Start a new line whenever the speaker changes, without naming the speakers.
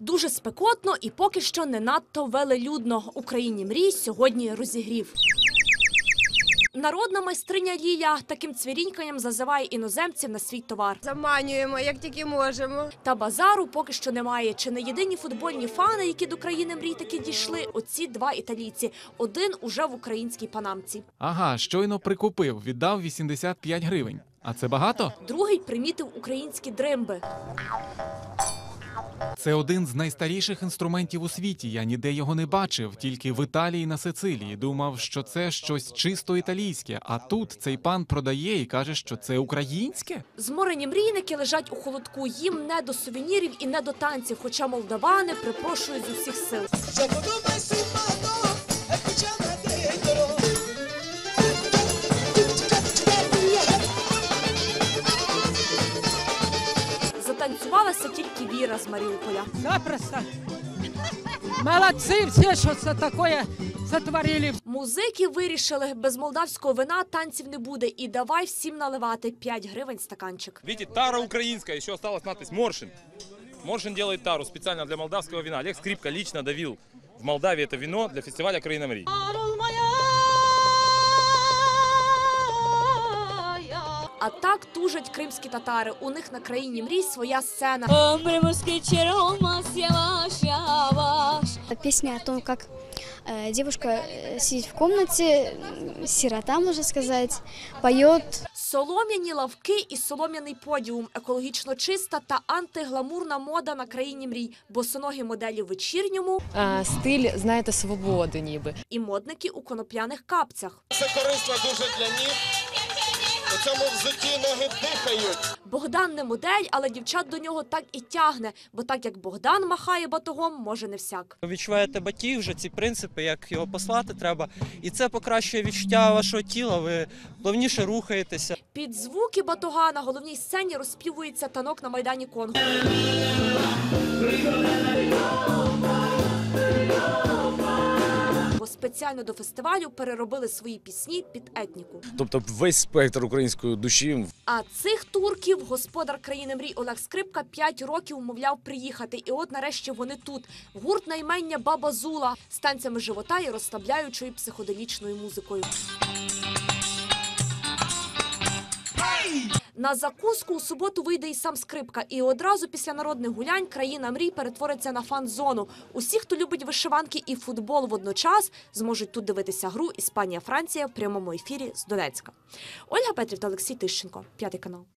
Дуже спекотно і поки що не надто велелюдно. Україні мрій сьогодні розігрів. Народна майстриня Ліля таким цвіріньканням зазиває іноземців на свій товар.
Заманюємо, як тільки можемо.
Та базару поки що немає. Чи не єдині футбольні фани, які до країни мрій таки дійшли? Оці два італійці. Один уже в українській панамці.
Ага, щойно прикупив, віддав 85 гривень. А це багато?
Другий примітив українські дримби.
Це один з найстаріших інструментів у світі. Я ніде його не бачив, тільки в Італії на Сицилії. Думав, що це щось чисто італійське. А тут цей пан продає і каже, що це українське.
Зморені мрійники лежать у холодку. Їм не до сувенірів і не до танців, хоча молдавани припрошують з усіх сил. Затанцювалася тільки Віра з Маріуполя.
Запросто. Молодцы все, что це такое сотворили.
Музики вирішили, без молдавського вина танців не буде. І давай всім наливати 5 гривень стаканчик.
Видите, тара украинская, еще осталась надпись Моршин. Моршин делает тару специально для молдавского вина. Олег Скрипка лично давил в Молдавии это вино для фестиваля Краина Мрій.
А так тужать кримські татари. У них на країні мрій своя сцена.
Песня о том, как э, девушка э, сидит в комнате, м, сирота, можно сказать, поет
Солом'яні лавки і солом'яний подіум, екологічно чиста та антигламурна мода на країні мрій, босоногі моделі в вечірньому
а, стиль, знаєте, свободи ніби.
і модники у конопляних капцях.
Це корисно дуже для ніг. У цьому взутті ноги дихають.
Богдан не модель, але дівчат до нього так і тягне, бо так як Богдан махає батогом, може не всяк.
відчуваєте батіг, вже ці принципи, як його послати треба. І це покращує відчуття вашого тіла, ви плавніше рухаєтеся.
Під звуки батога на головній сцені розспівується танок на майдані Конго. Спеціально до фестивалю переробили свої пісні під етніку.
Тобто весь спектр української душі
А цих турків господар країни мрій Олег Скрипка 5 років умовляв приїхати. І от нарешті вони тут. Гурт наймення Баба Зула з танцями живота і розслабляючою психоделічною музикою. На закуску у суботу вийде і сам скрипка, і одразу після народних гулянь країна мрій перетвориться на фан-зону. Усі, хто любить вишиванки і футбол водночас, зможуть тут дивитися гру Іспанія-Франція в прямому ефірі з Донецька. Ольга Петрів та Олексій Тищенко, п'ятий канал.